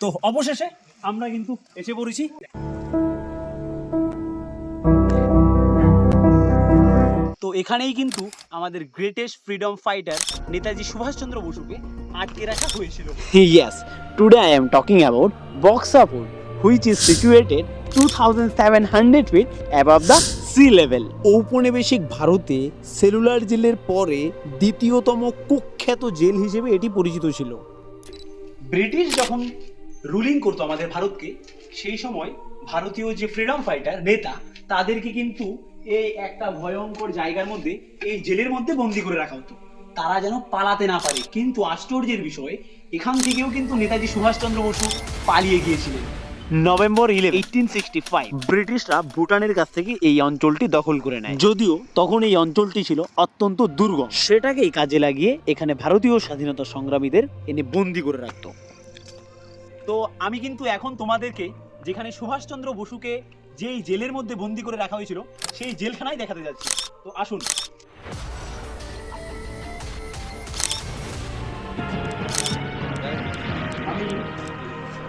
তো অবশেষে আমরা কিন্তু এসে পড়েছি। তো এখানেই কিন্তু আমাদের greatest freedom fighter Netaji Subhas Chandra বসুকে আটকে রাখা হয়েছিল। Yes, today I am talking about Boxapur, which is situated 2700 feet above the sea level ঔপনিবেশিক ভারতে সেলুলার জেলের পরে দ্বিতীয়তম কুখ্যাত জেল হিসেবে এটি পরিচিত ছিল। ব্রিটিশ যখন রুলিং করতো আমাদের ভারতকে সেই সময় ভারতীয় যে ফ্রিডম ফাইটার নেতা তাদেরকে কিন্তু এই একটা ভয়ঙ্কর জায়গার মধ্যে এই জেলের মধ্যে বন্দি করে রাখা হতো। তারা যেন পালাতে না পারে। কিন্তু আশ্চর্যের বিষয় এখান থেকেও কিন্তু নেতাজি সুভাষচন্দ্র বসু পালিয়ে গিয়েছিলেন। November eleven eighteen sixty five ব্রিটিশরা ভুটানের কাছ থেকে এই অঞ্চলটি দখল করে নেয়। যদিও তখন এই অঞ্চলটি ছিল অত্যন্ত দুর্গম। সেটাকেই কাজে লাগিয়ে এখানে ভারতীয় স্বাধীনতা সংগ্রামীদের এনে বন্দি করে রাখতো। তো আমি কিন্তু এখন তোমাদেরকে যেখানে সুভাষচন্দ্র বসুকে যেই জেলের মধ্যে বন্দি করে রাখা হয়েছিল, সেই জেলখানায় দেখাতে যাচ্ছি। তো আসুন।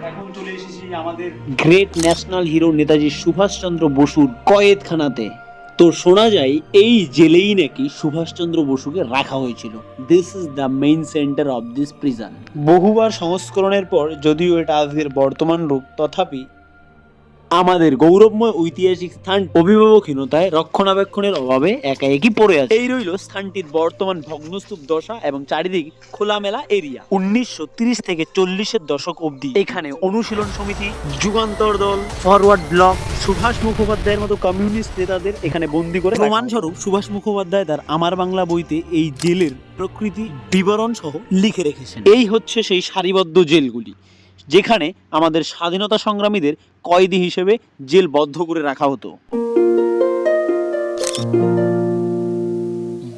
এখন চলে এসেছি আমাদের great national hero Netaji Subhas Chandra বসুর কয়েদখানাতে। তো শোনা যায় এই জেলেই নাকি সুভাষচন্দ্র বসুকে রাখা হয়েছিল। This is the main centre of this prison বহুবার সংস্করণের পর যদিও এটা আজকের বর্তমান রূপ, তথাপি আমাদের গৌরবময় ঐতিহাসিক স্থান অভিভাবকহীনতায় রক্ষণাবেক্ষণের অভাবে একা একই পড়ে আছে। এই রইল স্থানটির বর্তমান ভগ্নস্তূপ দশা এবং চারিদিক খোলামেলা এরিয়া। উনিশশো তিরিশ থেকে চল্লিশের দশক অবধি এখানে অনুশীলন সমিতি যুগান্তর দল ফরওয়ার্ড ব্লক সুভাষ মুখোপাধ্যায়ের মতো কমিউনিস্ট নেতাদের এখানে বন্দি করে প্রমাণস্বরূপ সুভাষ মুখোপাধ্যায় তার আমার বাংলা বইতে এই জেলের প্রকৃতি বিবরণ সহ লিখে রেখেছেন। এই হচ্ছে সেই সারিবদ্ধ জেলগুলি। যেখানে আমাদের স্বাধীনতা সংগ্রামীদের কয়েদি হিসেবে জেলবদ্ধ করে রাখা হতো।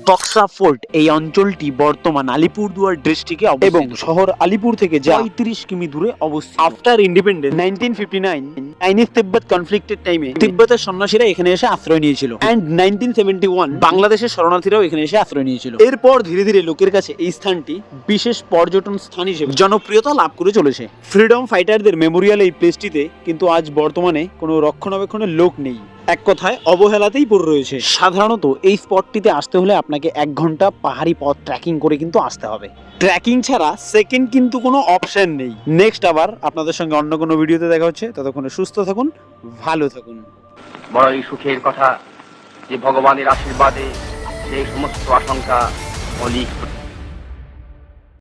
বক্সা ফোর্ট এই অঞ্চলটি বর্তমান আলিপুরদুয়ার ডিস্ট্রিক্টে এবং শহর আলিপুর থেকে যা পঁয়ত্রিশ কিমি দূরে অবস্থিত। After independence nineteen fifty nine Chinese Tibet কনফ্লিক্টের টাইমে তিব্বতের সন্ন্যাসীরা এখানে এসে আশ্রয় নিয়েছিল। অ্যান্ড নাইনটিন সেভেন্টি ওয়ান বাংলাদেশের শরণার্থীরাও এখানে এসে আশ্রয় নিয়েছিল। এরপর ধীরে ধীরে লোকের কাছে এই স্থানটি বিশেষ পর্যটন স্থান হিসেবে জনপ্রিয়তা লাভ করে চলেছে। ফ্রিডম ফাইটারদের মেমোরিয়াল এই প্লেসটিতে কিন্তু আজ বর্তমানে কোনো রক্ষণাবেক্ষণের লোক নেই। এক কথায় অবহেলাতেই পড়ে রয়েছে। সাধারণত এই স্পটটিতে আসতে হলে আপনাকে এক ঘণ্টা পাহাড়ি পথ ট্রেকিং করে কিন্তু আসতে হবে। ট্রেকিং ছাড়া সেকেন্ড কিন্তু কোনো অপশন নেই। নেক্সট আবার আপনাদের সঙ্গে অন্য কোনো ভিডিওতে দেখা হচ্ছে। ততক্ষণে সুস্থ থাকুন, ভালো থাকুন। বড়ই সুখের কথা যে ভগবানের আশীর্বাদে সেই সমস্ত আশঙ্কা অলিক